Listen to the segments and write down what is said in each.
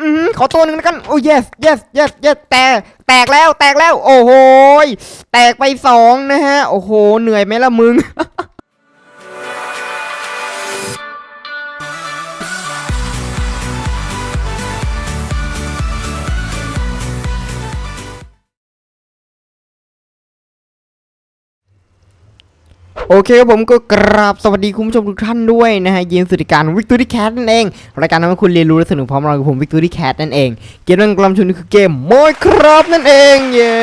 อือขอตัวหนึ่งแล้วกันโอ้ yes yes yes yes แตกแตกแล้วแตกแล้ว โอ้โหแตกไปสองนะฮะ โอ้โห เหนื่อยไหมล่ะมึง โอเคครับผมก็กราบสวัสดีคุณผู้ชมทุกท่านด้วยนะฮะยินสุดการวิกตอรี่แคทนั่นเอง รายการทำให้คุณเรียนรู้และสนุกพร้อมเรากับผมวิกตอรี่แคทนั่นเอง เกมเรื่งกลำชุนคือเกมโมยครับนั่นเองเย้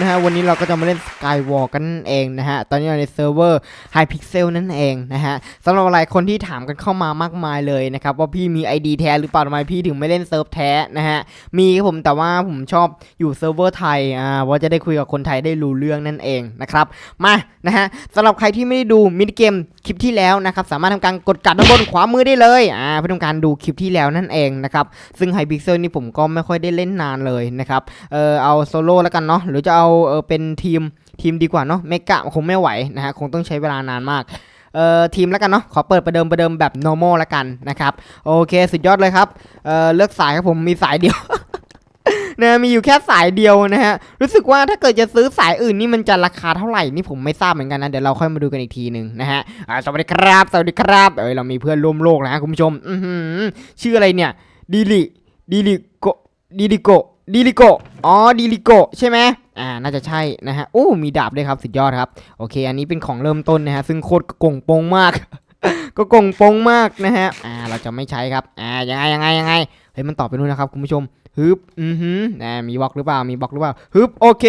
นะฮะวันนี้เราก็จะมาเล่น Skywalk กันนั่นเองนะฮะตอนนี้เราในเซิร์ฟเวอร์ Hypixel นั่นเองนะฮะสำหรับหลายคนที่ถามกันเข้ามามากมายเลยนะครับว่าพี่มี ID แท้หรือเปล่าทำไมพี่ถึงไม่เล่นเซิร์ฟแท้นะฮะมีครับผมแต่ว่าผมชอบอยู่เซิร์ฟเวอร์ไทยอ่าว่าจะได้คุยกับคนไทยได้รู้เรื่องนั่นเองนะครับมานะฮะสำหรับใครที่ไม่ได้ดูมินิเกมคลิปที่แล้วนะครับสามารถทำการกดกัดด้านบนขวามือได้เลยอ่าเพื่อทำการดูคลิปที่แล้วนั่นเองนะครับซึ่งไฮพิกเซลนี่ผมก็ไม่ค่อยได้เล่นนานเลยนะครับเออเอาโซโล่แล้วกันเนาะหรือจะเอาเออเป็นทีมทีมดีกว่าเนาะเมกะคงไม่ไหวนะฮะคงต้องใช้เวลานานมากเอ่อทีมแล้วกันเนาะขอเปิดประเดิมประเดิมแบบ normal แล้วกันนะครับ โอเค สุดยอดเลยครับ เอ่อเลือกสายครับผมมีสายเดียว นะมีอยู่แค่สายเดียวนะฮะรู้สึกว่าถ้าเกิดจะซื้อสายอื่นนี่มันจะราคาเท่าไหร่นี่ผมไม่ทราบเหมือนกันนะเดี๋ยวเราค่อยมาดูกันอีกทีหนึ่งนะฮะอ่าสวัสดีครับสวัสดีครับเอ้ยเรามีเพื่อนร่วมโลกนะฮะคุณผู้ชมอือชื่ออะไรเนี่ยดิลิดิลิโกดิลิโกดิลิโกอ๋อดิลิโกใช่ไหมอ่า น่าจะใช่นะฮะ โอ้ มีดาบด้วยครับ สุดยอดครับ โอเค อันนี้เป็นของเริ่มต้นนะฮะ ซึ่งโคตรกงโปงมาก ก็กงโปงมากนะฮะ อ่า เราจะไม่ใช้ครับ อ่า ยังไงยังไงยังไง เฮ้ย มันตอบไปนู่นนะครับคุณผู้ชม ฮึบ อือหือนะมีบล็อกหรือเปล่า มีบล็อกหรือเปล่า ฮึบ โอเค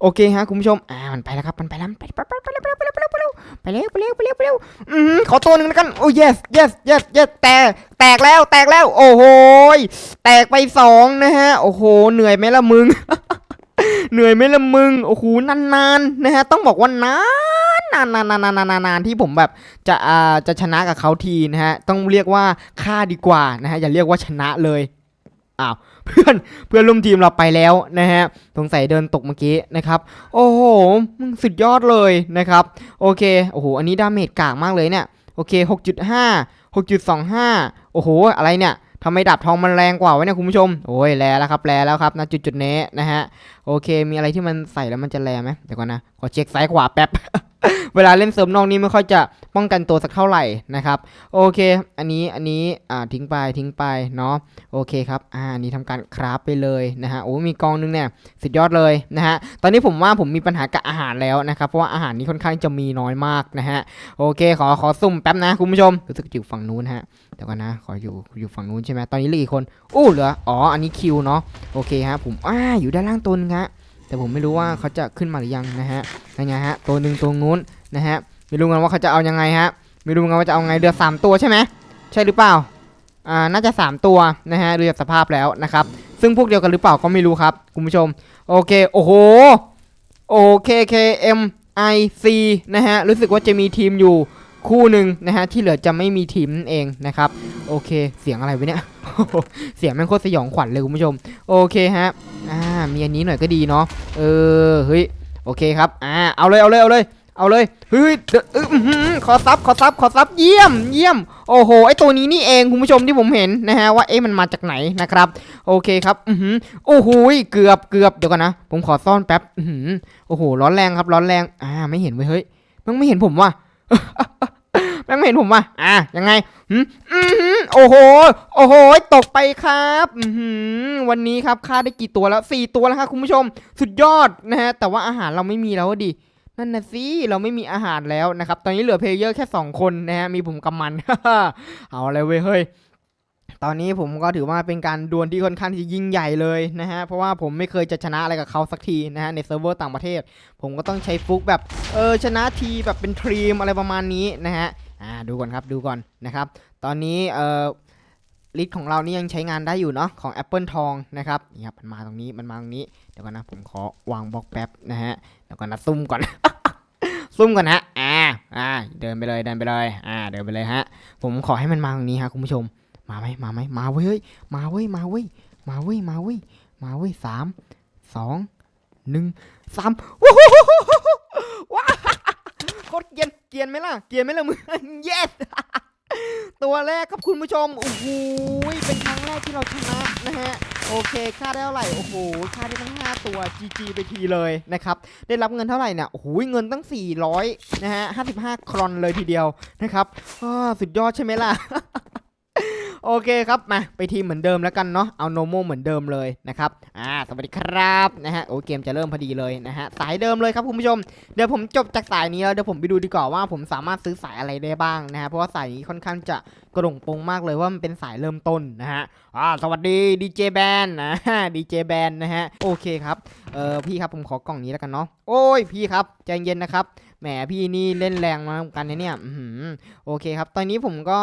โอเคฮะคุณผู้ชม อ่า มันไปแล้วครับ มันไปแล้วไปไปไปไปไปไปไปไปไปไปเร็วไปเร็วไปเร็วไปเร็วอือหือขอตัวหนึ่งแล้วกัน โอ้ yes yes yes yes แตกแตกแล้ว แตกแล้ว โอ้โห แตกไปสองนะฮะ โอ้โห เหนื่อยไหมล่ะมึง เหนื่อยไหมล่ะมึง โอ้โห นานๆ นะฮะ ต้องบอกว่านานนานนานนานนานนานที่ผมแบบจะอ่าจะชนะกับเขาทีนะฮะ ต้องเรียกว่าฆ่าดีกว่านะฮะ อย่าเรียกว่าชนะเลย อ้าวเพื่อนเพื่อนร่วมทีมเราไปแล้วนะฮะสงสัยเดินตกเมื่อกี้นะครับ โอ้โหมึงสุดยอดเลยนะครับ โอเคโอ้โหอันนี้ดาเมจกากมากเลยเนี่ยโอเค 6.5 6.25 โอ้โห อะไรเนี่ยทำไมดาบทองมันแรงกว่าวะเนี่ยคุณผู้ชม โอ้ยแลแล้วครับแลแล้วครับนะจุดจุดๆนี้นะฮะ โอเค มีอะไรที่มันใส่แล้วมันจะแรงไหมเดี๋ยวก่อนนะ ขอเช็คซ้ายขวาแป๊บ เวลาเล่นเสริมนอกนี้ไม่ค่อยจะป้องกันตัวสักเท่าไหร่นะครับ โอเค อันนี้อันนี้อ่าทิ้งไปทิ้งไปเนาะโอเคครับอ่านี่ทำการคราฟไปเลยนะฮะโอ้มีกองนึงเนี่ยสุดยอดเลยนะฮะตอนนี้ผมว่าผมมีปัญหากับอาหารแล้วนะครับเพราะว่าอาหารนี้ค่อนข้างจะมีน้อยมากนะฮะโอเค ขอขอซุ่มแป๊บนะคุณผู้ชมรู้สึกอยู่ฝั่งนู้นฮะเดี๋ยวก่อนนะขออยู่อยู่ฝั่งนู้นใช่ไหมตอนนี้เหลืออีกคนอู้เหลืออ๋ออันนี้คิวเนาะโอเคฮะผมอ่าอยู่ด้านล่างตนฮะ แต่ผมไม่รู้ว่าเขาจะขึ้นมาหรือยังนะฮะยังไงฮะตัวหนึ่งตัวนู้นนะฮะไม่รู้กันว่าเขาจะเอายังไงฮะไม่รู้กันว่าจะเอาไงเรือสามตัวใช่ไหมใช่หรือเปล่าอ่าน่าจะ 3 ตัวนะฮะเรือสภาพแล้วนะครับซึ่งพวกเดียวกันหรือเปล่าก็ไม่รู้ครับคุณผู้ชมโอเคโอ้โหโอเค K M I C นะฮะรู้สึกว่าจะมีทีมอยู่ คู่หนึ่งนะฮะที่เหลือจะไม่มีทีมนั่นเองนะครับโอเคเสียงอะไรวะเนี่ยเสียงแม่งโคตรสยองขวัญเลยคุณผู้ชม โอเคฮะอ่ามีอันนี้หน่อยก็ดีเนาะเออเฮ้ยโอเคครับอ่าเอาเลยเอาเลยเอาเลยเอาเลยเฮ้ยอื้อหือขอซับขอซับขอซับเยี่ยมเยี่ยมโอ้โหไอตัวนี้นี่เองคุณผู้ชมที่ผมเห็นนะฮะว่าเอ๊ะมันมาจากไหนนะครับ โอเคครับอือโอ้โหเกือบเกือบเดี๋ยวก่อนนะ ผมขอซ่อนแป๊บอือหือโอ้โหร้อนแรงครับร้อนแรงอ่าไม่เห็นเว้ยเฮ้ยมันไม่เห็นผมว่ะ แม่งไม่เห็นผมว่ะอะยังไงหืมอือหือโอ้โห โอ้โห ตกไปครับอือหือวันนี้ครับค่าได้กี่ตัวแล้วสี่ตัวแล้วครับคุณผู้ชม สุดยอดนะฮะ แต่ว่าอาหารเราไม่มีแล้วอะดิ นั่นนะสิ เราไม่มีอาหารแล้วนะครับ ตอนนี้เหลือเพลเยอร์แค่ 2 คนนะฮะ มีผมกับมัน เอาเลยเว้ยเฮ้ย ตอนนี้ผมก็ถือว่าเป็นการดวลที่ค่อนข้างที่จะยิ่งใหญ่เลยนะฮะ เพราะว่าผมไม่เคยจะชนะอะไรกับเขาสักทีนะฮะในเซิร์ฟเวอร์ต่างประเทศ ผมก็ต้องใช้ฟุกแบบเออชนะทีแบบเป็นทรีมอะไรประมาณนี้นะฮะ อ่าดูก่อนครับดูก่อนนะครับ ตอนนี้เอ่อลิสของเรานี่ยังใช้งานได้อยู่เนาะของ Apple ทองนะครับนี่ครับมันมาตรงนี้มันมาตรงนี้เดี๋ยวก่อนนะผมขอวางบล็อกแป๊บนะฮะเดี๋ยวก่อนนะซุ่มก่อน ซุ่มก่อนฮะอ่าอ่าเดินไปเลยเดินไปเลย อ่าเดินไปเลยฮะผมขอให้มันมาตรงนี้ฮะคุณผู้ชม มาไหมมาไหมมาเว้ยเฮ้ยมาเว้ยมาเว้ยมาเว้ยมาเว้ยมาเว้ยสามสองหนึ่งสามว้าวโคตรเกียนเกียนไหมล่ะเกียนไหมล่ะมึง yes ตัวแรกครับคุณผู้ชม โอ้โห เป็นครั้งแรกที่เราชนะนะฮะ โอเคค่าได้เท่าไหร่ โอ้โหค่าได้ทั้ง 5 ตัว GG ไปทีเลยนะครับ ได้รับเงินเท่าไหร่เนี่ย โอ้โห เงินตั้ง 400 นะฮะ 55 ครอนเลยทีเดียวนะครับอ้าสุดยอดใช่ไหมล่ะ โอเคครับมาไปทีมเหมือนเดิมแล้วกันเนาะเอาโนโมเหมือนเดิมเลยนะครับอ่าสวัสดีครับนะฮะโอ้เกมจะเริ่มพอดีเลยนะฮะสายเดิมเลยครับคุณผู้ชมเดี๋ยวผมจบจากสายนี้แล้วเดี๋ยวผมไปดูดีกว่าว่าผมสามารถซื้อสายอะไรได้บ้างนะฮะเพราะว่าสายนี้ค่อนข้างจะกระดงปงมากเลยว่ามันเป็นสายเริ่มต้นนะฮะอ่าสวัสดีดีเจแบนนะดีเจแบนนะฮะโอเคครับเออพี่ครับผมขอกล่องนี้แล้วกันเนาะโอ้ยพี่ครับใจเย็นนะครับ แหมพี่นี่เล่นแรงมาเหมือกันนะเนี่ยโอเคครับ ตอนนี้ผมก็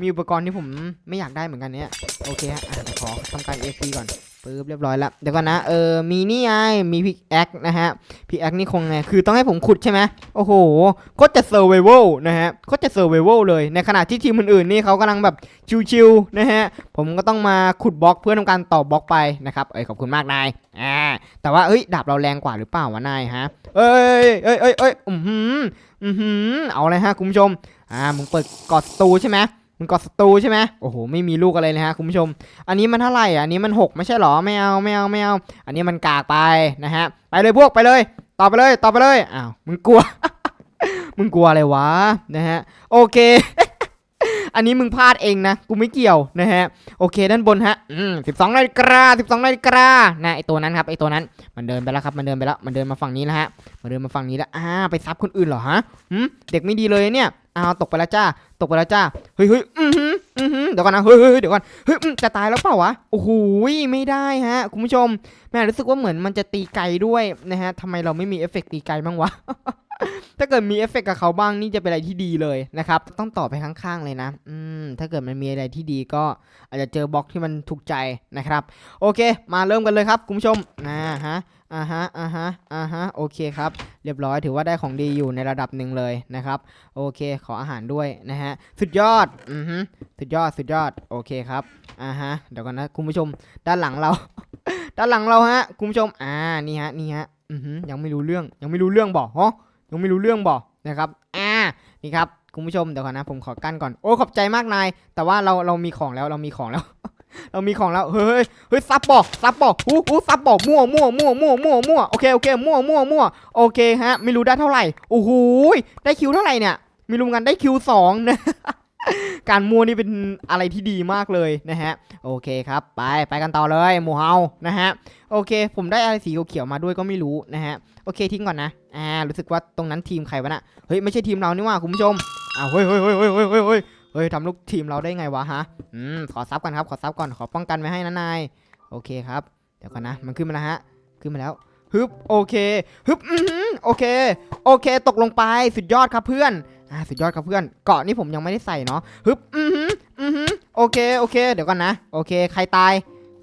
มีอุปกรณ์ที่ผมไม่อยากได้เหมือนกันเนี่ย โอเคฮะขอทำการ AFP ก่อน ปึ๊บเรียบร้อยแล้วเดี๋ยวก่อนนะเออมีนี่ไงมีพิกแอคนะฮะพิกแอคนี่คงไงคือต้องให้ผมขุดใช่ไหมโอ้โหโคตรจะเซอร์ไวเวลนะฮะโคตรจะเซอร์ไวเวลเลยในขณะที่ทีมอื่นๆนี่เขากำลังแบบชิวๆนะฮะผมก็ต้องมาขุดบล็อกเพื่อทำการต่อบล็อกไปนะครับเอ้ยขอบคุณมากนายอ่าแต่ว่าเอ้ยดาบเราแรงกว่าหรือเปล่าวะนายฮะเอ้ยเอ้ยเอ้ยเอ้ยอือหืออือหือเอาเลยฮะคุณผู้ชมอ่ามึงเปิดกอดตูใช่ไหม มึงกอดสตูใช่ไหมโอ้โหไม่มีลูกอะไรเลยฮะคุณผู้ชม อันนี้มันเท่าไหร่อันนี้มันหกไม่ใช่หรอไม่เอาไม่เอาไม่เอา อันนี้มันกากไปนะฮะไปเลยพวกไปเลยต่อไปเลยต่อไปเลยอ้าวมึงกลัว มึงกลัวอะไรวะนะฮะโอเคอันนี้มึงพลาดเองนะ กูไม่เกี่ยวนะฮะ โอเคด้านบนฮะ อืมสิบสองนาฬิกาสิบสองนาฬิกานะไอตัวนั้นครับไอตัวนั้น มันเดินไปแล้วครับ มันเดินไปแล้ว มันเดินมาฝั่งนี้แล้วฮะ มันเดินมาฝั่งนี้แล้ว อ่า ไปซับคนอื่นเหรอฮะ หืม เด็กไม่ดีเลยเนี่ย เอาตกไปแล้วจ้า ตกไปแล้วจ้า เฮ้ยเฮ้ยอือหืออือหือเดี๋ยวก่อนนะ เฮ้ยเฮ้ยเดี๋ยวก่อน เฮ้ยจะตายแล้วเปล่าวะ โอ้โห ไม่ได้ฮะ คุณผู้ชม แม่รู้สึกว่าเหมือนมันจะตีไกลด้วยนะฮะทำไมเราไม่มีเอฟเฟกต์ตีไกลบ้างวะถ้าเกิดมีเอฟเฟกต์กับเขาบ้างนี่จะเป็นอะไรที่ดีเลยนะครับ ต้องต่อไปข้างๆเลยนะ อืม ถ้าเกิดมันมีอะไรที่ดีก็อาจจะเจอบล็อกที่มันถูกใจนะครับ โอเค มาเริ่มกันเลยครับคุณผู้ชมอ่าฮะอ่าฮะอ่าฮะอ่าฮะ โอเคครับ เรียบร้อยถือว่าได้ของดีอยู่ในระดับหนึ่งเลยนะครับ โอเค ขออาหารด้วยนะฮะ สุดยอด อือฮึสุดยอด สุดยอด โอเคครับ อ่าฮะ เดี๋ยวก่อนนะคุณผู้ชม ด้านหลังเรา ด้านหลังเราฮะ คุณผู้ชม อ่า นี่ฮะ นี่ฮะ อือฮึยังไม่รู้เรื่อง ยังไม่รู้เรื่องบอกฮะ ยังไม่รู้เรื่องบอกนะครับ อ่า นี่ครับ คุณผู้ชม เดี๋ยวก่อนนะ ผมขอกั้นก่อน โอ้ ขอบใจมากนาย แต่ว่าเรา เรามีของแล้ว เรามีของแล้ว เรามีของแล้ว เฮ้ย เฮ้ย ซับบอกซับบอกหูหูซับบอกมั่วมั่วมั่วมั่วมั่วมั่วโอเค โอเค มั่วมั่วมั่วโอเคฮะ ไม่รู้ได้เท่าไหร่ โอ้โหได้คิวเท่าไหร่เนี่ย ไม่รู้เหมือนกันได้คิวสองนะ การมั่วนี่เป็นอะไรที่ดีมากเลยนะฮะ โอเคครับ ไปไปกันต่อเลยหมูเฮานะฮะ โอเค ผมได้อะไรสีเขียวมาด้วยก็ไม่รู้นะฮะ โอเคทิ้งก่อนนะ อ่า รู้สึกว่าตรงนั้นทีมใครวะนะ่ะ เฮ้ย ไม่ใช่ทีมเรานี่ว่าคุณผู้ชม อ้าว เฮ้ยเฮ้ยเฮ้ยเฮ้ยเฮ้ยเฮ้ยเฮ้ยทำลูกทีมเราได้ไงวะฮะ อืม ขอซับกันครับ ขอซับก่อน ขอป้องกันไว้ให้นะนาย โอเคครับ เดี๋ยวก่อนนะ มันขึ้นมาแล้วฮะ ขึ้นมาแล้วฮึบ โอเค ฮึบ อืมโอเค โอเค ตกลงไป สุดยอดครับเพื่อน อ่าสุดยอดครับเพื่อนเกาะนี่ผมยังไม่ได้ใส่เนาะฮึบอือหืออือหือโอเคโอเค เดี๋ยวก่อนนะโอเค ใครตาย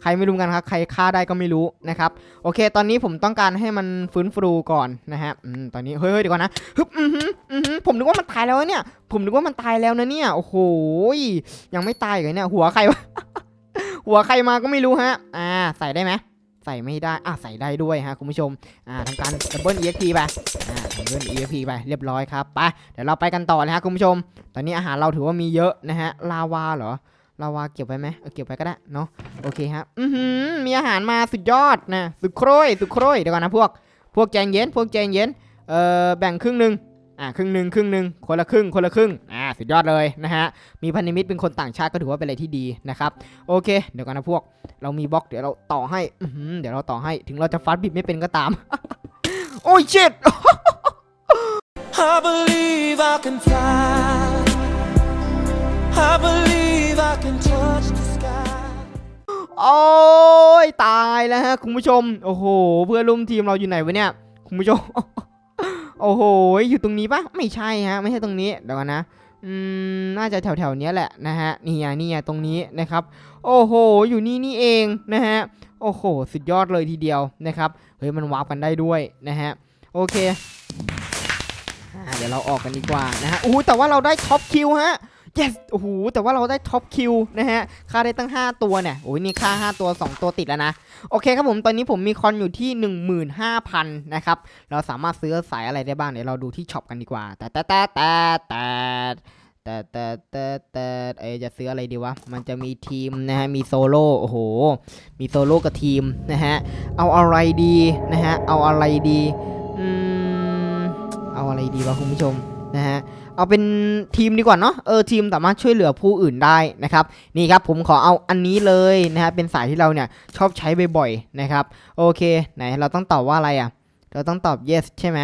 ใครไม่รู้กันครับ ใครฆ่าได้ก็ไม่รู้นะครับ โอเค ตอนนี้ผมต้องการให้มันฟื้นฟูก่อนนะฮะอืมตอนนี้ เฮ้ยเดี๋ยวก่อนนะฮึบอือหืออือหือผมนึกว่ามันตายแล้วเนี่ย ผมนึกว่ามันตายแล้วนะเนี่ย โอ้โห ยังไม่ตายเลยเนี่ย หัวใครวะ หัวใครมาก็ไม่รู้ฮะ อ่า ใส่ได้ไหม ใส่ไม่ได้อ่าใส่ได้ด้วยฮะคุณผู้ชมอ่าทำการดับเบิล EXP ไปอ่าดับเบิล EXP ไปเรียบร้อยครับไปเดี๋ยวเราไปกันต่อเลยฮะคุณผู้ชม ตอนนี้อาหารเราถือว่ามีเยอะนะฮะลาวาเหรอลาวาเก็บไว้ไหมเออเก็บไว้ก็ได้เนาะโอเคครับอือหือมีอาหารมาสุดยอดนะสุดโครยสุดโครยเดี๋ยวก่อนนะพวก พวกใจงเย็นพวกใจงเย็นเอ่อแบ่งครึ่งหนึ่งอ่าครึ่งหนึ่งครึ่งหนึ่งคนละครึ่งคนละครึ่ง สุดยอดเลยนะฮะ มีพันธมิตรเป็นคนต่างชาติก็ถือว่าเป็นอะไรที่ดีนะครับ โอเค เดี๋ยวก่อนนะพวก เรามีบล็อกเดี๋ยวเราต่อให้อือหือเดี๋ยวเราต่อให้ ถึงเราจะฟัดบิดไม่เป็นก็ตาม โอ้ยเชิด I believe I can fly. I believe I can touch the sky. โอ้ยตายแล้วฮะคุณผู้ชม โอ้โห เพื่อนร่วมทีมเราอยู่ไหนวะเนี่ย คุณผู้ชมโอ้โห อยู่ตรงนี้ปะไม่ใช่ฮะ ไม่ใช่ตรงนี้ เดี๋ยวก่อนนะ อืมน่าจะแถวแถวๆนี้แหละนะฮะนี่ไงนี่ไงตรงนี้นะครับ โอ้โห อยู่นี่นี่เองนะฮะโอ้โห สุดยอดเลยทีเดียวนะครับเฮ้ยมันวาร์ปกันได้ด้วยนะฮะโอเคอเดี๋ยวเราออกกันดีกว่านะฮะโอ้แต่ว่าเราได้ท็อปคิวฮะ yes โอ้โห แต่ว่าเราได้ท็อปคิวนะฮะ ค่าได้ตั้ง 5 ตัวเนี่ย โอ้ยนี่ค่า 5 ตัว 2 ตัวติดแล้วนะ โอเคครับผม ตอนนี้ผมมีคอนอยู่ที่ 15,000 นะครับ เราสามารถซื้อสายอะไรได้บ้าง เดี๋ยวเราดูที่ช็อปกันดีกว่า แต่แต่แต่แต่แต่แต่แต่แต่แต่เอจะซื้ออะไรดีวะ มันจะมีทีมนะฮะ มีโซโล่ โอ้โห มีโซโล่กับทีมนะฮะ เอาอะไรดีนะฮะ เอาอะไรดี อืม เอาอะไรดีวะคุณผู้ชมนะฮะ เอาเป็นทีมดีกว่าเนาะเออทีมสามารถช่วยเหลือผู้อื่นได้นะครับนี่ครับผมขอเอาอันนี้เลยนะฮะเป็นสายที่เราเนี่ยชอบใช้บ่อยๆนะครับโอเคไหนเราต้องตอบว่าอะไรอะ เราต้องตอบ yes ใช่ไหม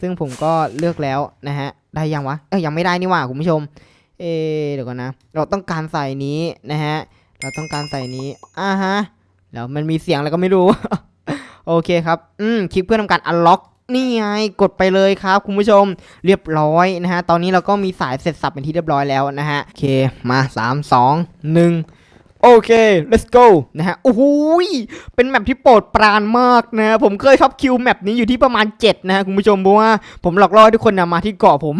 ซึ่งผมก็เลือกแล้วนะฮะได้ยังวะเอ้ยยังไม่ได้นี่ว่าคุณผู้ชมเอะเดี๋ยวก่อนนะ เราต้องการใส่นี้นะฮะเราต้องการใส่นี้อ่าฮะแล้วมันมีเสียงอะไรก็ไม่รู้โอเคครับ อืม คลิกเพื่อทำการ unlock นี่ไงกดไปเลยครับคุณผู้ชมเรียบร้อยนะฮะตอนนี้เราก็มีสายเสร็จสับเป็นที่เรียบร้อยแล้วนะฮะโอเคมา 3 2 1 โอเค let's go นะฮะ โอ้โหยเป็นแมปที่โปรดปรานมากนะ ผมเคยท็อปคิวแมปนี้อยู่ที่ประมาณ 7 นะฮะ คุณผู้ชมเพราะว่าผมหลอกล่อทุกคนนะมาที่เกาะผม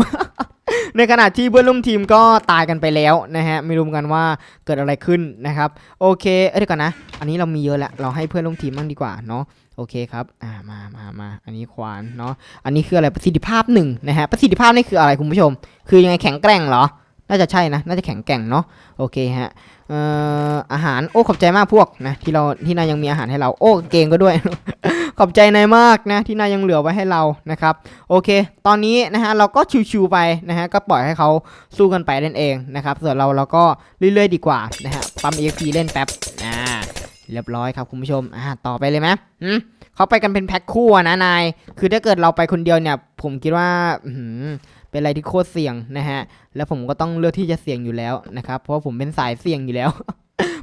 ในขณะที่เพื่อนร่วมทีมก็ตายกันไปแล้วนะฮะ ไม่รู้กันว่าเกิดอะไรขึ้นนะครับ โอเค เอ้ยเดี๋ยวก่อนนะ อันนี้เรามีเยอะแล้ว เราให้เพื่อนร่วมทีมบ้างดีกว่าเนาะโอเคครับ อ่า มา มา มา อันนี้ควานเนาะ อันนี้คืออะไร ประสิทธิภาพหนึ่งนะฮะ ประสิทธิภาพนี่คืออะไรคุณผู้ชม คือยังไงแข็งแกร่งเหรอ น่าจะใช่นะ น่าจะแข็งแกร่งเนาะ โอเคฮะเอ่ออาหาร โอ้ ขอบใจมากพวกนะ ที่เรา ที่นายยังมีอาหารให้เรา โอ้ เกงก็ด้วย ขอบใจนายมากนะ ที่นายยังเหลือไว้ให้เรา นะครับ โอเค ตอนนี้นะฮะ เราก็ชิวๆไปนะฮะ ก็ปล่อยให้เขาสู้กันไปนั่นเองนะครับ ส่วนเราเราก็เรื่อยๆดีกว่านะฮะ ปั๊ม EXP เล่นแป๊บ อ่า เรียบร้อยครับคุณผู้ชม อ่า ต่อไปเลยไหมอืมเขาไปกันเป็นแพ็คคู่นะนาย คือถ้าเกิดเราไปคนเดียวเนี่ย ผมคิดว่า อื เป็นอะไรที่โคตรเสี่ยงนะฮะ แล้วผมก็ต้องเลือกที่จะเสี่ยงอยู่แล้วนะครับ เพราะผมเป็นสายเสี่ยงอยู่แล้ว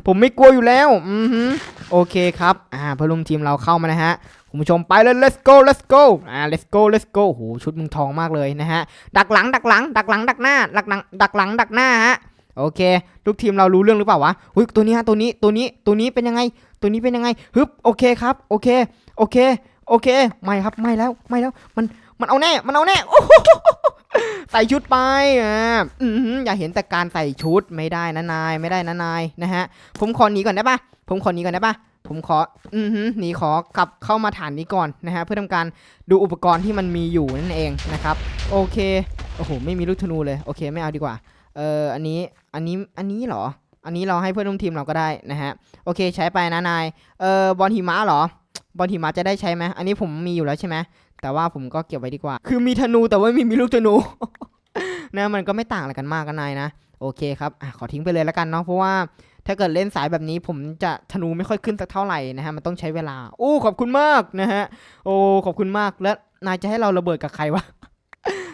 ผมไม่กลัวอยู่แล้ว อือหือโอเคครับ อ่าเพื่อนร่วมทีมเราเข้ามานะฮะคุณผู้ชมไปเลย let's go let's go อ่า let's go let's go โหชุดมึงทองมากเลยนะฮะ ดักหลัง ดักหลัง ดักหลัง ดักหน้า ดักหลัง ดักหลัง ดักหน้าฮะ โอเค ลูกทีมเรารู้เรื่องหรือเปล่าวะหุ้ยตัวนี้ฮะ ตัวนี้ ตัวนี้ ตัวนี้เป็นยังไง ตัวนี้เป็นยังไง ฮึบ โอเคครับ โอเค โอเค โอเค ไม่ครับ ไม่แล้ว ไม่แล้ว มัน มันเอาแน่ มันเอาแน่ โอ้โห ใส่ชุดไปอ่าอืออย่าเห็นแต่การใส่ชุดไม่ได้นะนาย ไม่ได้นะนายนะฮะ ผมขอหนีก่อนได้ปะผมขอหนีก่อนได้ปะผมขอ อือหือหนีขอกลับเข้ามาฐานนี้ก่อนนะฮะ เพื่อทำการดูอุปกรณ์ที่มันมีอยู่นั่นเองนะครับ โอเค โอ้โห ไม่มีลูกธนูเลย โอเค ไม่เอาดีกว่า เอออันนี้ อันนี้ อันนี้เหรอ อันนี้เราให้เพื่อนร่วมทีมเราก็ได้นะฮะ โอเค ใช้ไปนะนาย เออบอลหิมะเหรอ บอลหิมะจะได้ใช้ไหมอันนี้ผมมีอยู่แล้วใช่ไหมแต่ว่าผมก็เก็บไว้ดีกว่า คือมีธนูแต่ว่าไม่มีลูกธนูนะมันก็ไม่ต่างอะไรกันมากกันนายนะ โอเคครับอขอทิ้งไปเลยแล้วกันเนาะเพราะว่าถ้าเกิดเล่นสายแบบนี้ผมจะธนูไม่ค่อยขึ้นสักเท่าไหร่นะฮะมันต้องใช้เวลา โอ้ขอบคุณมากนะฮะโอ้ขอบคุณมากแล้วนายจะให้เราระเบิดกับใครวะ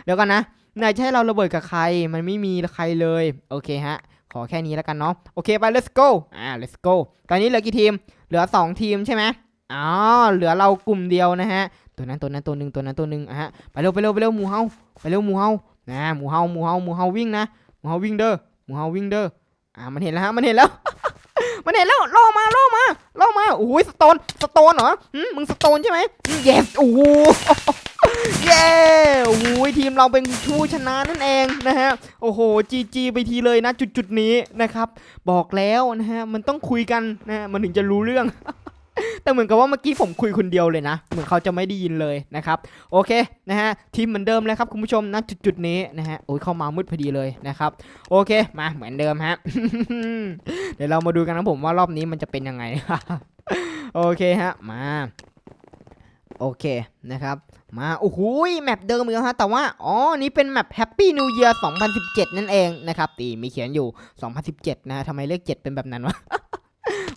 เดี๋ยวกันนะนายจะให้เราระเบิดกับใคร มันไม่มีใครเลยโอเคฮะขอแค่นี้แล้วกันเนาะโอเคไป let's go อ่า let's go ตอนนี้เหลือกี่ทีม เหลือ 2 ทีมใช่ไหม อ๋อเหลือเรากลุ่มเดียวนะฮะ ตัวนั้นตัวนั้นตัวหนึ่งตัวนั้นตัวหนึ่งอะฮะไปเร็วไปเร็วไปเร็วหมูเฮาไปเร็วหมูเฮานะหมูเฮาหมูเฮาหมูเฮาวิ่งนะหมูเฮาวิ่งเด้อหมูเฮาวิ่งเด้ออ่ามันเห็นแล้วฮะมันเห็นแล้ว มันเห็นแล้วล่อมาล่อมาล่อมาโอ้ยสโตนสโตนเหรอหืมมึงสโตนใช่ไหมอืม yes โอ้โหเย้โอ้โหทีมเราเป็นผู้ชนะนั่นเองนะฮะ โอ้โหจีจีไปทีเลยนะจุดจุดนี้นะครับ บอกแล้วนะฮะ มันต้องคุยกันนะมันถึงจะรู้เรื่อง แต่เหมือนกับว่าเมื่อกี้ผมคุยคนเดียวเลยนะ เหมือนเขาจะไม่ได้ยินเลยนะครับ โอเคนะฮะทีมเหมือนเดิมเลยครับคุณผู้ชมนะจุดจุดๆนี้นะฮะโอ้ยเข้ามามืดพอดีเลยนะครับ โอเคมาเหมือนเดิมฮะ เดี๋ยวเรามาดูกันนะผมว่ารอบนี้มันจะเป็นยังไง โอเคฮะมาโอเคนะครับมาโอ้โหแมปเดิมอีกแล้วฮะแต่ว่าอ๋อนี่เป็นแมป Happy New Year 2017 นั่นเองนะครับตีมีเขียนอยู่ 2017 นะฮะทำไมเลข7เป็นแบบนั้นวะ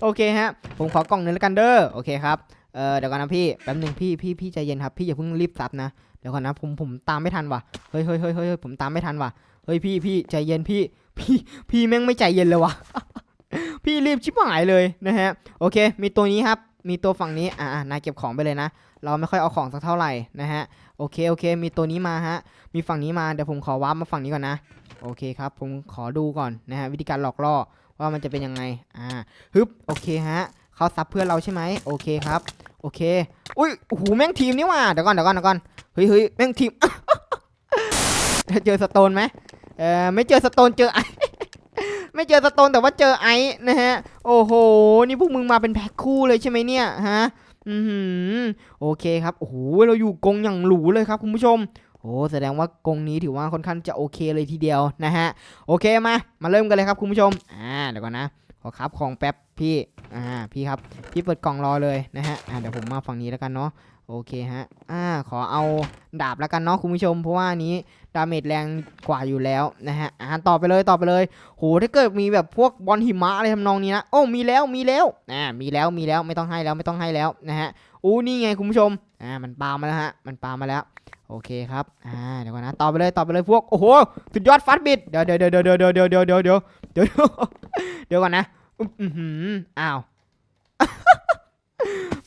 โอเคฮะ ผมขอกล่องหนึงแล้วกันเด้อ โอเคครับ เออเดี๋ยวก่อนนะพี่ แป๊บหนึ่งพี่ พี่ พี่ใจเย็นครับ พี่อย่าเพิ่งรีบซับนะ เดี๋ยวก่อนนะ ผม ผมตามไม่ทันว่ะ เฮ้ยเฮ้ยเฮ้ยเฮ้ยผมตามไม่ทันว่ะ เฮ้ยพี่ พี่ใจเย็นพี่ พี่ พี่แม่งไม่ใจเย็นเลยว่ะ พี่รีบชิบหายเลยนะฮะ โอเค มีตัวนี้ครับ มีตัวฝั่งนี้ อ่าอ่านายเก็บของไปเลยนะ เราไม่ค่อยเอาของสักเท่าไหร่นะฮะ โอเค โอเค มีตัวนี้มาฮะ มีฝั่งนี้มา เดี๋ยวผมขอวาร์ปมาฝั่งนี้ก่อนนะ โอเคครับ ผมขอดูก่อนนะฮะวิธีการหลอกล่อ ว่ามันจะเป็นยังไง อ่า ฮึบ โอเคฮะ เขาซับเพื่อนเราใช่ไหม โอเคครับ โอเค อุ้ยโอ้โหแม่งทีมนี่ว่ะเดี๋ยวก่อนเดี๋ยวก่อนเดี๋ยวก่อน เฮ้ยเฮ้ยแม่งทีม เจอสโตนไหมเออไม่เจอสโตนเจอไอ ไม่เจอสโตนแต่ว่าเจอไอนะฮะ โอ้โห นี่พวกมึงมาเป็นแพ็คคู่เลยใช่ไหมเนี่ยฮะ อือหือโอเคครับ โอ้โห เราอยู่กงอย่างหรูเลยครับคุณผู้ชม โอ้แสดงว่ากงนี้ถือว่าค่อนข้างจะโอเคเลยทีเดียวนะฮะ โอเคมา มาเริ่มกันเลยครับคุณผู้ชม อ่าเดี๋ยวก่อนนะ ขอครับของแป๊บพี่ อ่า พี่ครับ พี่เปิดกล่องรอเลยนะฮะ อ่าเดี๋ยวผมมาฝั่งนี้แล้วกันเนาะ โอเคฮะ อ่า ขอเอาดาบแล้วกันเนาะคุณผู้ชม เพราะว่านี้ดาเมจแรงกว่าอยู่แล้วนะฮะ อ่า ต่อไปเลย ต่อไปเลย โห ถ้าเกิดมีแบบพวกบอลหิมะอะไรทำนองนี้นะ โอ้ มีแล้ว มีแล้ว อ่า มีแล้ว มีแล้ว ไม่ต้องให้แล้ว ไม่ต้องให้แล้วนะฮะอู้นี่ไงคุณผู้ชม อ่า มันปามาแล้วฮะ มันปามาแล้ว อเคครับอ่าเดี๋ยวก่อนนะต่อไปเลยต่อไปเลยพวกโอ้โหสุดยอดฟัดบิดเดี๋ยวเดี๋ยวเดี๋ยวเดี๋ยวเดี๋ยวเดี๋ยวเดี๋ยวเดี๋ยวเดี๋ยวเดี๋ยวเดี๋ยวก่อนนะอื้ออื้อหืออ้าว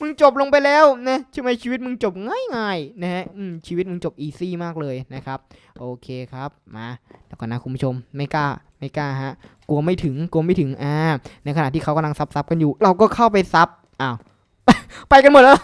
มึงจบลงไปแล้วนะใช่ไหมชีวิตมึงจบง่ายๆนะฮะอืมชีวิตมึงจบอีซี่มากเลยนะครับ โอเคครับมาเดี๋ยวก่อนนะคุณผู้ชมไม่กล้าไม่กล้าฮะกลัวไม่ถึงกลัวไม่ถึงอ่าในขณะที่เขากำลังซับซับกันอยู่ เราก็เข้าไปซับอ้าวไปกันหมดแล้ว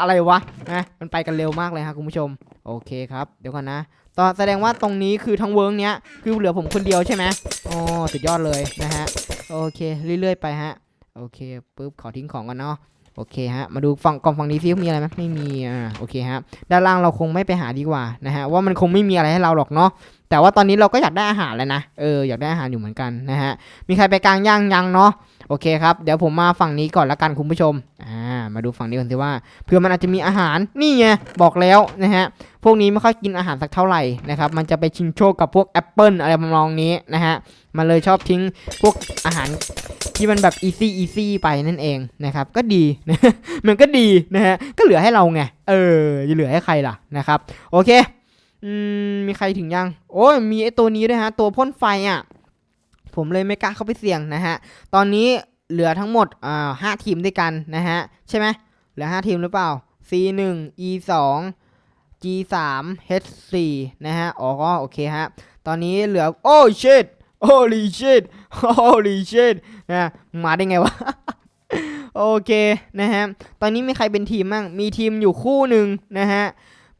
อะไรวะนะมันไปกันเร็วมากเลยฮะคุณผู้ชม โอเคครับ เดี๋ยวก่อนนะตอนแสดงว่าตรงนี้คือทั้งเวิร์กเนี้ยคือเหลือผมคนเดียวใช่ไหมอ๋อสุดยอดเลยนะฮะโอเคเรื่อยๆไปฮะโอเคปุ๊บขอทิ้งของก่อนเนาะโอเคฮะ มาดูฝั่งกล่องฝั่งนี้ซิมีอะไรไหมไม่มี อ่า โอเคฮะ ด้านล่างเราคงไม่ไปหาดีกว่านะฮะ ว่ามันคงไม่มีอะไรให้เราหรอกเนาะ แต่ว่าตอนนี้เราก็อยากได้อาหารแล้วนะ เออ อยากได้อาหารอยู่เหมือนกันนะฮะ มีใครไปกลางย่างยังเนาะ โอเคครับ เดี๋ยวผมมาฝั่งนี้ก่อนละกันคุณผู้ชม อ่า มาดูฝั่งนี้ก่อนสิว่าเพื่อมันอาจจะมีอาหารนี่ไงบอกแล้วนะฮะพวกนี้ไม่ค่อยกินอาหารสักเท่าไหร่นะครับมันจะไปชิงโชคกับพวกแอปเปิลอะไรทำนองนี้นะฮะมันเลยชอบทิ้งพวกอาหารที่มันแบบอีซี่อีซี่ไปนั่นเองนะครับก็ดีนะมันก็ดีนะฮะก็เหลือให้เราไงเออจะเหลือให้ใครล่ะนะครับโอเคอมมีใครถึงยัง โอ้ยมีไอตัวนี้ด้วยฮะ ตัวพ่นไฟอะ ผมเลยไม่กล้าเข้าไปเสี่ยงนะฮะ ตอนนี้ เหลือทั้งหมดอ่าห้าทีมด้วยกันนะฮะใช่ไหมเหลือห้าทีมหรือเปล่า C 1 E 2 G 3 H 4นะฮะ อ๋อโอเคฮะ ตอนนี้เหลือ โอ้ shit holy shit holy shit นะมาได้ไงวะ โอเคนะฮะ ตอนนี้มีใครเป็นทีมบ้าง มีทีมอยู่คู่หนึ่งนะฮะ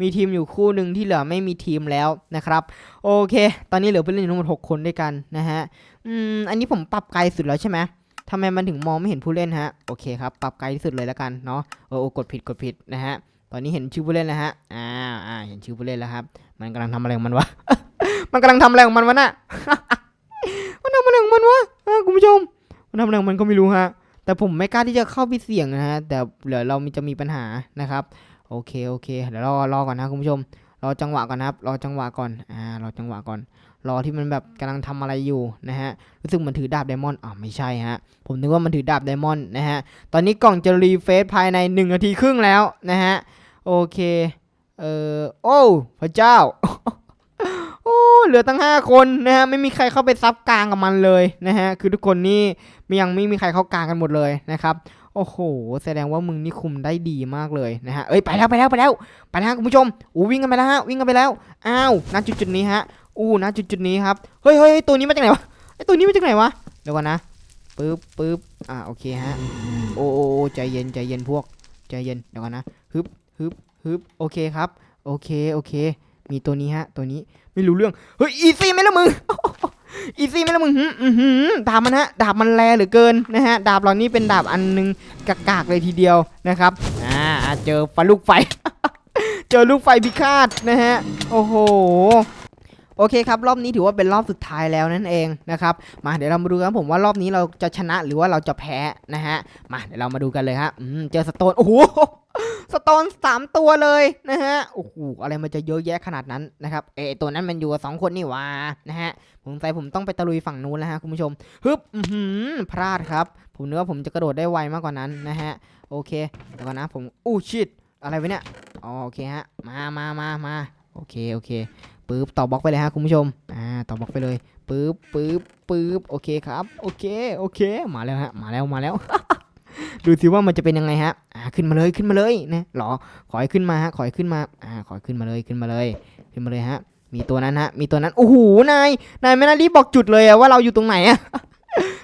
มีทีมอยู่คู่หนึ่งที่เหลือไม่มีทีมแล้วนะครับ โอเค ตอนนี้เหลือผู้เล่นอยู่ทั้งหมด 6 คนด้วยกันนะฮะ อืม อันนี้ผมปรับไกลสุดแล้วใช่ไหม ทำไมมันถึงมองไม่เห็นผู้เล่นฮะ โอเคครับ ปรับไกลที่สุดเลยแล้วกันเนาะ โอ้โอกดผิดกดผิดนะฮะ ตอนนี้เห็นชื่อผู้เล่นแล้วฮะ อ่าอ่าเห็นชื่อผู้เล่นแล้วครับ มันกำลังทำอะไรของมันวะ มันกำลังทำอะไรของมันวะน่ะ มันทำอะไรของมันวะคุณผู้ชม มันทำอะไรของมันก็ไม่รู้ฮะ แต่ผมไม่กล้าที่จะเข้าไปเสี่ยงนะฮะ แต่เดี๋ยวเรามีจะมีปัญหานะครับ โอเคโอเค เดี๋ยวรอรอก่อนนะคุณผู้ชม รอจังหวะก่อนนะครับ รอจังหวะก่อน อ่ารอจังหวะก่อน รอที่มันแบบกำลังทำอะไรอยู่นะฮะรู้สึกเหมันถือดาบไดมอนด์อ๋อไม่ใช่ฮะผมนึกว่ามันถือดาบไดมอนด์นะฮะตอนนี้กล่องจะรีเฟซภายใน1นาทีครึ่งแล้วนะฮะโอเคเออโอ้พระเจ้าโอ้เหลือตั้ง 5 คนนะฮะไม่มีใครเข้าไปซับกลางกับมันเลยนะฮะคือทุกคนนี่ยังไม่มีใครเข้ากลางกันหมดเลยนะครับโอ้โห แสดงว่ามึงนี่คุมได้ดีมากเลยนะฮะ เอ้ย ไปแล้วไปแล้วไปแล้ว ไปแล้วคุณผู้ชมอู้วิ่งกันไปแล้วฮะ วิ่งกันไปแล้ว อ้าว ณ จุดจุดนี้ฮะ อู้ณจุดจุดๆนี้ครับเฮ้ยเฮ้ยตัวนี้มาจากไหนวะไอตัวนี้มาจากไหนวะเดี๋ยวก่อนนะปึ๊บปึ๊บอ่าโอเคฮะโอ้โอ้โอ้ใจเย็นใจเย็นพวกใจเย็นเดี๋ยวก่อนนะฮึบฮึบฮึบโอเคครับโอเคโอเค มีตัวนี้ฮะ ตัวนี้ไม่รู้เรื่องเฮ้ยอีซี่ไหมล่ะมึงอีซี่ไหมล่ะมึงหึอือหือดาบมันฮะดาบมันแรงเหลือเกินนะฮะดาบเรานี่เป็นดาบอันหนึงกากๆเลยทีเดียวนะครับอ่าเจอฟันลูกไฟ เจอลูกไฟพิฆาตนะฮะโอ้โห โอเคครับ รอบนี้ถือว่าเป็นรอบสุดท้ายแล้วนั่นเองนะครับ มาเดี๋ยวเรามาดูกันผมว่ารอบนี้เราจะชนะหรือว่าเราจะแพ้นะฮะ มาเดี๋ยวเรามาดูกันเลยฮะเจอสโตน โอ้โห สโตนสามตัวเลยนะฮะ โอ้โห อะไรมันจะเยอะแยะขนาดนั้นนะครับ เอตัวนั้นมันอยู่กับสองคนนี่วานะฮะ ผมใส่ผมต้องไปตะลุยฝั่งนู้นแล้วฮะคุณผู้ชม ฮึบพลาดครับ ผมเนึกว่าผมจะกระโดดได้ไวมากกว่านั้นนะฮะ โอเคเดี๋ยวก่อนนะผม อู้ชิดอะไรวะเนี่ย อ๋อโอเคฮะ มามามามาโอเคโอเค ปึ๊บต่อบล็อกไปเลยฮะคุณผู้ชมอ่าต่อบล็อกไปเลยปึ๊บปึ๊บปึ๊บโอเคครับโอเคโอเคมาแล้วฮะมาแล้วมาแล้ว ดูสิว่ามันจะเป็นยังไงฮะอ่าขึ้นมาเลยขึ้นมาเลยนะหรอขอให้ขึ้นมาฮะขอให้ขึ้นมาอ่าขอให้ขึ้นมาเลยขึ้นมาเลย ขึ้นมาเลยฮะ มีตัวนั้นฮะมีตัวนั้นโอ้โหนายนายไม่น่ารีบบอกจุดเลยอะว่าเราอยู่ตรงไหนอะ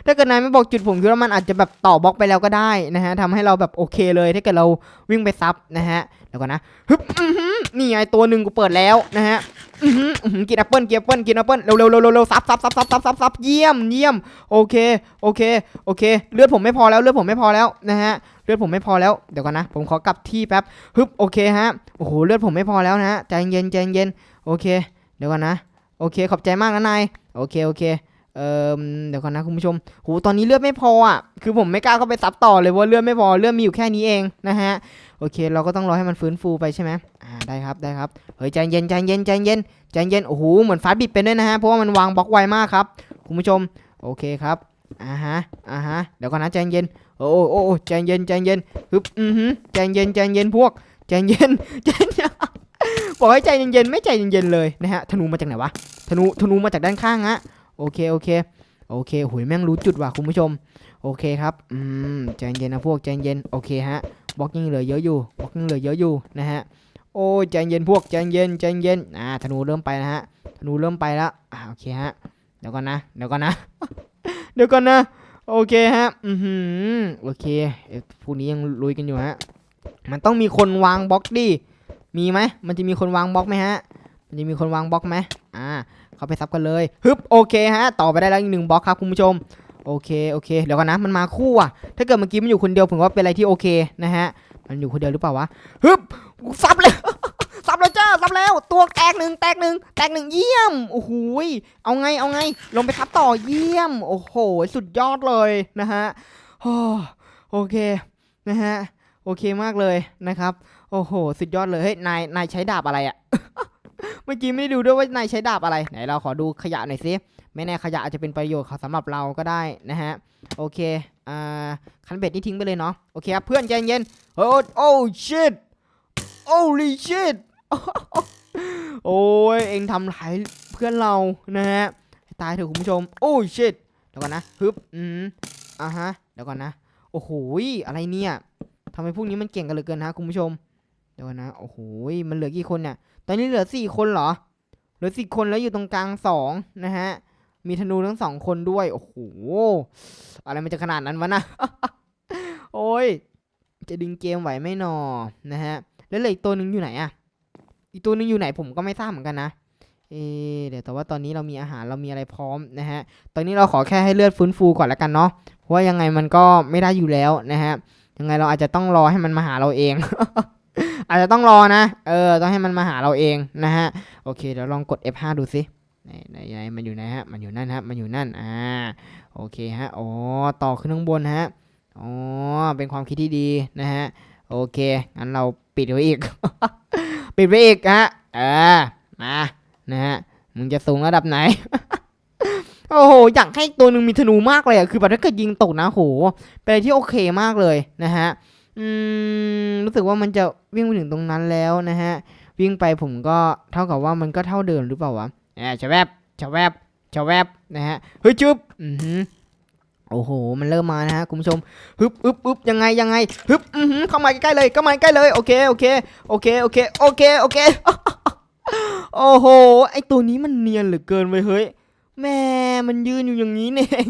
ถ้าเกิดนายไม่บอกจุดผมคิดว่ามันอาจจะแบบต่อบล็อกไปแล้วก็ได้นะฮะทำให้เราแบบโอเคเลยถ้าเกิดเราวิ่งไปซับนะฮะ ดี๋ยวก่อนนะฮึบนี่ไงตัวหนึ่งกูเปิดแล้วนะฮะกินแอปเปิลกินแอปเปิลกินแอปเปิลเร็วเร็วเร็วเร็วเร็วซับซับซับซับซับซับซับเยี่ยมเยี่ยมโอเคโอเคโอเค เลือดผมไม่พอแล้วเลือดผมไม่พอแล้วนะฮะเลือดผมไม่พอแล้วเดี๋ยวก่อนนะผมขอกลับที่แป๊บฮึบโอเคฮะโอ้โหเลือดผมไม่พอแล้วนะฮะใจเย็นใจเย็นโอเค เดี๋ยวก่อนนะ โอเคขอบใจมากนะนายโอเคโอเค เอ่อเดี๋ยวก่อนนะคุณผู้ชมโหตอนนี้เลือดไม่พออะ คือผมไม่กล้าเข้าไปซับต่อเลยว่าเลือดไม่พอเลือดมีอยู่แค่นี้เองนะฮะ โอเค เราก็ต้องรอให้มันฟื้นฟูไปใช่ไหมอ่า ได้ครับ ได้ครับ เฮ้ยใจเย็นใจเย็นใจเย็นใจเย็น โอ้โห เหมือนฟาสต์บิดเป็นด้วยนะฮะ เพราะว่ามันวางบล็อกไวมากครับ คุณผู้ชม โอเคครับ อ่าฮะ อ่าฮะ เดี๋ยวก่อนนะใจเย็น โอ้โอ้โอ้ใจเย็นใจเย็นฮึบ อือหือใจเย็นใจเย็นพวกใจเย็นใจเย็นบอกให้ใจเย็นๆไม่ใจเย็นๆเลยนะฮะ ธนูมาจากไหนวะ ธนู ธนูมาจากด้านข้างฮะ โอเคโอเคโอเคโหยแม่งรู้จุดว่ะคุณผู้ชม โอเคครับอืมใจเย็นนะพวกใจเย็นโอเคฮะบล็อกยังเหลือเยอะอยู่บล็อกยังเหลือเยอะอยู่นะฮะโอ้ใจเย็นพวกใจเย็นใจเย็นอ่าธนูเริ่มไปนะฮะธนูเริ่มไปแล้วอ่าโอเคฮะเดี๋ยวก่อนนะเดี๋ยวก่อนนะ เดี๋ยวก่อนนะ โอเคฮะอือหือโอเคพวกนี้ยังลุยกันอยู่ฮะมันต้องมีคนวางบล็อกดิมีไหมมันจะมีคนวางบล็อกไหมฮะมันจะมีคนวางบล็อกไหมอ่า เขาไปซับกันเลยฮึบโอเคฮะต่อไปได้แล้วอีกหนึ่งบล็อกครับคุณผู้ชมโอเคโอเคเดี๋ยวกันนะมันมาคู่อะ ถ้าเกิดเมื่อกี้มันอยู่คนเดียวผมว่าเป็นอะไรที่โอเคนะฮะมันอยู่คนเดียวหรือเปล่าวะฮึบซับเลยซับแล้วจ้าซับแล้วตัวแตกหนึ่งแตกหนึ่งแตกหนึ่งเยี่ยมโอ้โหยเอาไงเอาไง ลงไปซับต่อเยี่ยม โอ้โห สุดยอดเลยนะฮะโอ้โอเคนะฮะโอเคมากเลยนะครับ โอ้โห สุดยอดเลยเฮ้ยนายนายใช้ดาบอะไรอะ เมื่อกี้ไม่ได้ดูด้วยว่านายใช้ดาบอะไร ไหนเราขอดูขยะหน่อยสิไม่แน่ขยะอาจจะเป็นประโยชน์สำหรับเราก็ได้นะฮะ โอเค อ่า คันเบ็ดนี่ทิ้งไปเลยเนาะ โอเคครับเพื่อนใจเย็นโอ้โอ้ shit holy shit โอ้ยเองทำร้ายเพื่อนเรานะฮะ ตายเถอะคุณผู้ชม โอ้ shit เดี๋ยวก่อนนะฮึบ อืม อ่าฮะ เดี๋ยวก่อนนะ โอ้โห อะไรเนี่ยทำไมพวกนี้มันเก่งกันเหลือเกินนะคุณผู้ชม เดี๋ยวก่อนนะ โอ้โห มันเหลือกี่คนเนี่ย ตอนนี้เหลือสี่คนเหรอ เหลือสี่คนแล้วอยู่ตรงกลางสองนะฮะ มีธนูทั้งสองคนด้วย โอ้โห อะไรมันจะขนาดนั้นวะนะ โอ้ย จะดึงเกมไหวไหม่นอ นะฮะ แล้วเหลืออีกตัวหนึ่งอยู่ไหนอะอีกตัวหนึ่งอยู่ไหนผมก็ไม่ทราบเหมือนกันนะ เอเดี๋ยวแต่ว่าตอนนี้เรามีอาหารเรามีอะไรพร้อมนะฮะ ตอนนี้เราขอแค่ให้เลือดฟื้นฟูก่อนแล้วกันเนาะ เพราะว่ายังไงมันก็ไม่ได้อยู่แล้วนะฮะ ยังไงเราอาจจะต้องรอให้มันมาหาเราเอง อาจจะต้องรอนะ เออ ต้องให้มันมาหาเราเองนะฮะ โอเค เดี๋ยวลองกด F5 ดูสิไหนไหนไหนมันอยู่ไหนฮะ มันอยู่นั่นฮะ มันอยู่นั่น อ่า โอเคฮะ อ๋อ ต่อขึ้นข้างบนฮะ อ๋อ เป็นความคิดที่ดีนะฮะ โอเค งั้นเราปิดไว้อีก ปิดไว้อีกฮะ เออ มา นะฮะ มึงจะสูงระดับไหน โอ้โห อยากให้ตัวหนึ่งมีธนูมากเลยอะคือแบบถ้าเกิดยิงตกนะโห เป็นอะไรที่โอเคมากเลยนะฮะ อืมรู้สึกว่ามันจะวิ่งไปถึงตรงนั้นแล้วนะฮะ วิ่งไปผมก็เท่ากับว่ามันก็เท่าเดิมหรือเปล่าวะแอบชะแวบชะแวบชะแวบนะฮะเฮ้ยจุ๊บอือหือโอ้โห มันเริ่มมานะฮะคุณผู้ชมฮึบฮึบฮึบยังไงยังไงฮึบอือหือเข้ามาใกล้ๆเลยเข้ามาใกล้เลยโอเคโอเคโอเคโอเคโอเคโอเคโอ้โหไอตัวนี้มันเนียนเหลือเกินเว้ยเฮ้ยแม่มันยืนอยู่อย่างนี้เนี่ยเอง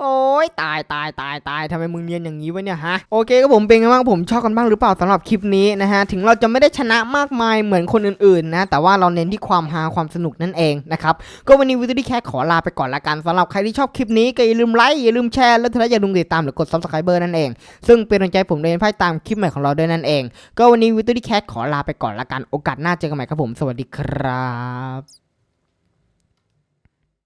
โอ้ยตายตายตายตายทำไมมึงเนียนอย่างนี้วะเนี่ยฮะโอเคก็ผมเป็นไงบ้างผมชอบกันบ้างหรือเปล่าสำหรับคลิปนี้นะฮะถึงเราจะไม่ได้ชนะมากมายเหมือนคนอื่นๆนะแต่ว่าเราเน้นที่ความฮาความสนุกนั่นเองนะครับก็วันนี้วิดีโอแค่ขอลาไปก่อนละกันสำหรับใครที่ชอบคลิปนี้ก็อย่าลืมไลค์อย่าลืมแชร์แล้วถ้าอย่าลืมติดตามหรือกด subscribe นั่นเอง ซึ่งเป็นกำลังใจผมเดินไพ่ตามคลิปใหม่ของเราด้วยนั่นเอง ก็วันนี้วิดีโอแคขอลาไปก่อนละกันโอกาสหน้าเจอกันใหม่ครับผมสวัสดีครับ